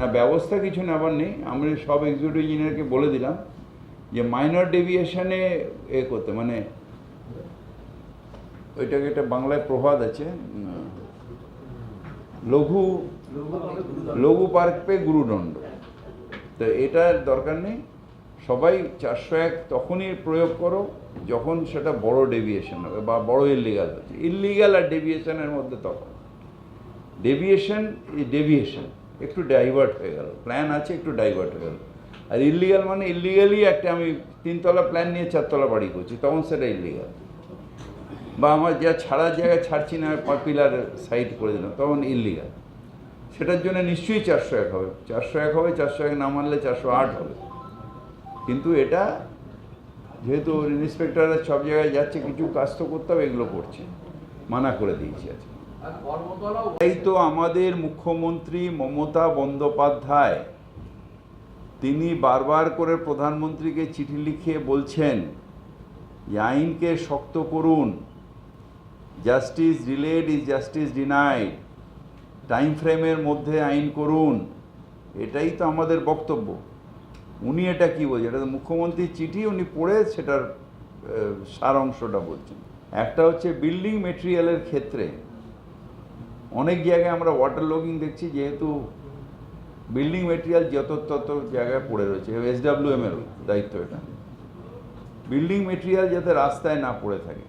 না, ব্যবস্থা কিছু নেবার নেই। আমি সব এক্সিকিউটিভ ইঞ্জিনিয়ারকে বলে দিলাম যে মাইনর ডেভিয়েশনে এ করতে মানে ওইটাকে একটা বাংলায় প্রবাদ আছে লঘু লঘু পার্ক পে গুরুদণ্ড। তো এটার দরকার নেই। সবাই চারশো এক তখনই প্রয়োগ করো যখন সেটা বড় ডেভিয়েশন হবে বা বড় ইলিগাল হচ্ছে। ইলিগাল আর ডেভিয়েশনের মধ্যে তখন ডেভিয়েশন ডেভিয়েশন একটু ডাইভার্ট হয়ে গেল। প্ল্যান আছে, একটু ডাইভার্ট হয়ে গেল। আর ইলিগাল মানে ইলিগালি একটা আমি তিনতলা প্ল্যান নিয়ে চারতলা বাড়ি করছি, তখন সেটা ইলিগাল বা আমার যা ছাড়ার জায়গায় ছাড়ছি না পিলার সাইড করে দিলাম, তখন ইলিগাল সেটার জন্য নিশ্চয়ই চারশো এক হবে। চারশো এক হবে, চারশো এক না মানলে চারশো আট হবে। কিন্তু এটা যেহেতু ইন্সপেক্টররা সব জায়গায় যাচ্ছে, কিছু কাজ তো করতে হবে, এগুলো করছে। মানা করে দিয়েছি আজকে। এই তো আমাদের মুখ্যমন্ত্রী মমতা বন্দ্যোপাধ্যায়। তিনি বারবার করে প্রধানমন্ত্রীকে চিঠি লিখে বলছেন যে আইনকে শক্ত করুন। Justice delayed is justice denied. Time ফ্রেমের মধ্যে আইন করুন। এটাই তো আমাদের বক্তব্য। উনি এটা কি বলছেন? এটা তো মুখ্যমন্ত্রীর চিঠি, উনি পড়ে সেটার সার অংশটা বলছেন। একটা হচ্ছে বিল্ডিং মেটেরিয়ালের ক্ষেত্রে অনেক জায়গায় আমরা ওয়াটার লগিং দেখছি, যেহেতু বিল্ডিং মেটেরিয়াল যত তত জায়গায় পড়ে রয়েছে এসডাব্লিউএম এর দায়িত্ব এটা। বিল্ডিং মেটেরিয়াল যাতে রাস্তায় না পড়ে থাকে।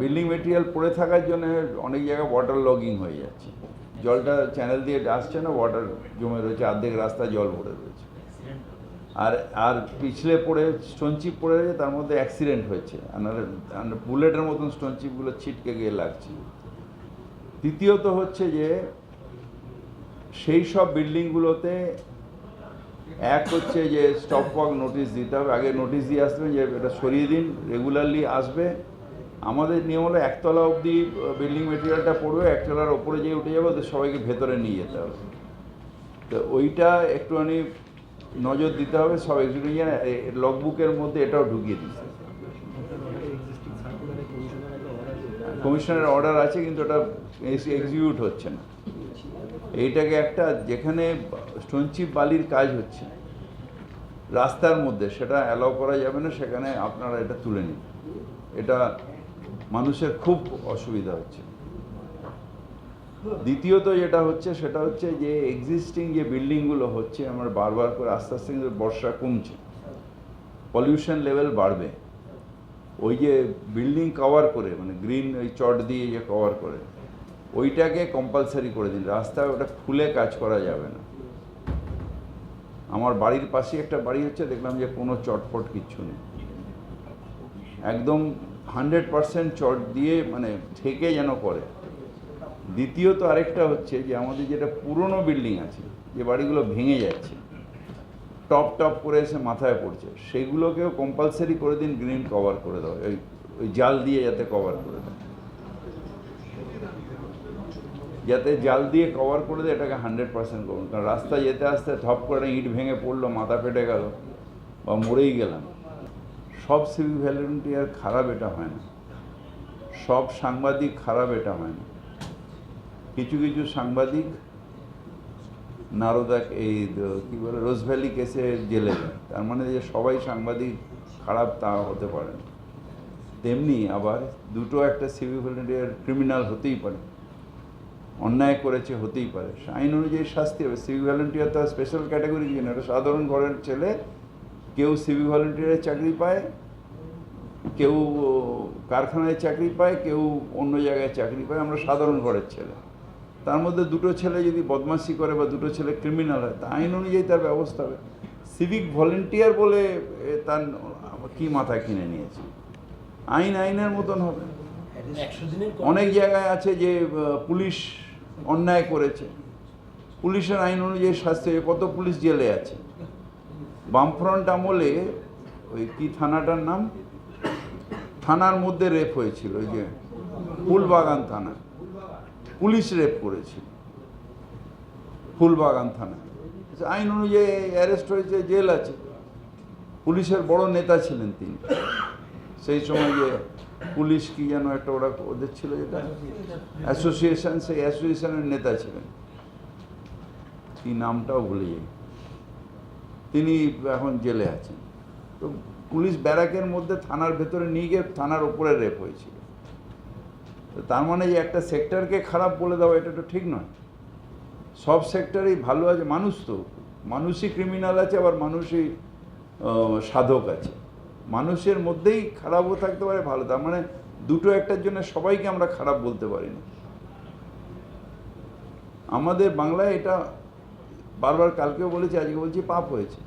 বিল্ডিং মেটেরিয়াল পড়ে থাকার জন্য অনেক জায়গায় ওয়াটার লগিং হয়ে যাচ্ছে। জলটা চ্যানেল দিয়ে আসছে না ওয়াটার জমে রয়েছে, অর্ধেক রাস্তা জল ভরে রয়েছে। আর আর পিছলে পড়ে স্টোন চিপ পড়ে রয়েছে, তার মধ্যে অ্যাক্সিডেন্ট হয়েছে। আর বুলেটের মতন স্টোন চিপগুলো ছিটকে গিয়ে লাগছে। দ্বিতীয়ত হচ্ছে যে, সেই সব বিল্ডিংগুলোতে এক হচ্ছে যে স্টপ ওয়ার্ক নোটিশ দিতে হবে। আগে নোটিশ দিয়ে আসবে যে এটা সরিয়ে দিন রেগুলারলি আসবে। আমাদের নিয়ম হলো একতলা অবধি বিল্ডিং মেটেরিয়ালটা পড়বে, একতলার ওপরে যে উঠে যাবে, ওদের সবাইকে ভেতরে নিয়ে যেতে হবে। তো ওইটা একটুখানি নজর দিতে হবে, সব এক্সিকিউটিভ লগবুকের মধ্যে এটাও ঢুকিয়ে দিচ্ছে কমিশনের অর্ডার আছে, কিন্তু ওটা এক্সিকিউট হচ্ছে না। এইটাকে একটা যেখানে স্টোনচিপ বালির কাজ হচ্ছে, রাস্তার মধ্যে সেটা অ্যালাউ করা যাবে না, সেখানে আপনারা এটা তুলে নিন। এটা মানুষের খুব অসুবিধা হচ্ছে। দ্বিতীয়ত যেটা হচ্ছে, সেটা হচ্ছে যে এক্সিস্টিং যে বিল্ডিংগুলো হচ্ছে, আমার বারবার করে আস্তে আস্তে কিন্তু বর্ষা কমছে। পলিউশন লেভেল বাড়বে। ওই যে বিল্ডিং কভার করে মানে গ্রিন ওই চট দিয়ে যে কভার করে, ওইটাকে কম্পালসারি করে দিন রাস্তায় ওটা খুলে কাজ করা যাবে না। আমার বাড়ির পাশে একটা বাড়ি হচ্ছে, দেখলাম যে কোনো চটপট কিচ্ছু নেই। একদম হান্ড্রেড পারসেন্ট চট দিয়ে মানে ঠেকে যেন করে। দ্বিতীয়ত আরেকটা হচ্ছে যে আমাদের যেটা পুরনো বিল্ডিং আছে, যে বাড়িগুলো ভেঙে যাচ্ছে, টপ টপ করে এসে মাথায় পড়ছে, সেগুলোকেও কম্পালসারি করে দিন গ্রিন কভার করে দাও ওই ওই জাল দিয়ে যাতে কভার করে দেয়। যাতে জাল দিয়ে কভার করে দেয়, এটাকে হান্ড্রেড পার্সেন্ট করুন। কারণ রাস্তা যেতে আসতে থপ করে ইট ভেঙে পড়ল, মাথা ফেটে গেল, বা মরেই গেলাম। সব সিভিক ভলেন্টিয়ার খারাপ এটা হয় না। সব সাংবাদিক খারাপ এটা হয় না। কিছু কিছু সাংবাদিক নারদা এই কি বলে, রোজ ভ্যালি কেসে জেলে যায়। তার মানে যে সবাই সাংবাদিক খারাপ তা হতে পারে না। তেমনি আবার দুটো একটা সিভিক ভলেন্টিয়ার ক্রিমিনাল হতেই পারে। অন্যায় করেছে হতেই পারে। আইন অনুযায়ী শাস্তি হবে। সিভিক ভলেন্টিয়ার তো স্পেশাল ক্যাটাগরি কিছু না এটা সাধারণ ঘরের ছেলে, কেউ সিভিক ভলেন্টিয়ারের চাকরি পায়, কেউ কারখানায় চাকরি পায়, কেউ অন্য জায়গায় চাকরি পায়। আমরা সাধারণ ঘরের ছেলে। তার মধ্যে দুটো ছেলে যদি বদমাশি করে বা দুটো ছেলে ক্রিমিনাল হয় তা আইন অনুযায়ী তার ব্যবস্থা হবে। সিভিক ভলেন্টিয়ার বলে তার কি মাথায় কিনে নিয়েছে? আইন আইনের মতন হবে। অনেক জায়গায় আছে যে পুলিশ অন্যায় করেছে। পুলিশের আইন অনুযায়ী শাস্তি কত পুলিশ জেলে আছে? বামফ্রন্ট আমলে ওই কি থানাটার নাম? থানার মধ্যে রেপ হয়েছিল ওই যে ফুলবাগান থানা। পুলিশ রেপ করেছিল ফুলবাগান থানা আইন অনুযায়ী অ্যারেস্ট হয়েছে, জেল আছে। পুলিশের বড় নেতা ছিলেন তিনি। সেই সময় যে পুলিশ কি যেন একটা ওরা ওদের ছিল যেটা? অ্যাসোসিয়েশন সেই অ্যাসোসিয়েশনের নেতা ছিলেন। কি নামটাও ভুলে যাই। তিনি এখন জেলে আছেন। তো পুলিশ ব্যারাকের মধ্যে থানার ভেতরে নিয়ে গিয়ে থানার ওপরে রেপ হয়েছিল। তার মানে যে একটা সেক্টরকে খারাপ বলে দেওয়া, এটা তো ঠিক নয়। সব সেক্টরেই ভালো আছে, মানুষ তো। মানুষই ক্রিমিনাল আছে, আবার মানুষই সাধক আছে। মানুষের মধ্যেই খারাপও থাকতে পারে, ভালো। তার মানে দুটো একটার জন্য সবাইকে আমরা খারাপ বলতে পারি না আমাদের বাংলায় এটা বারবার কালকেও বলেছি, আজকে বলছি পাপ হয়েছে।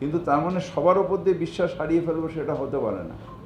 কিন্তু তার মানে সবার ওপর দিয়ে বিশ্বাস হারিয়ে ফেলব সেটা হতে পারে না।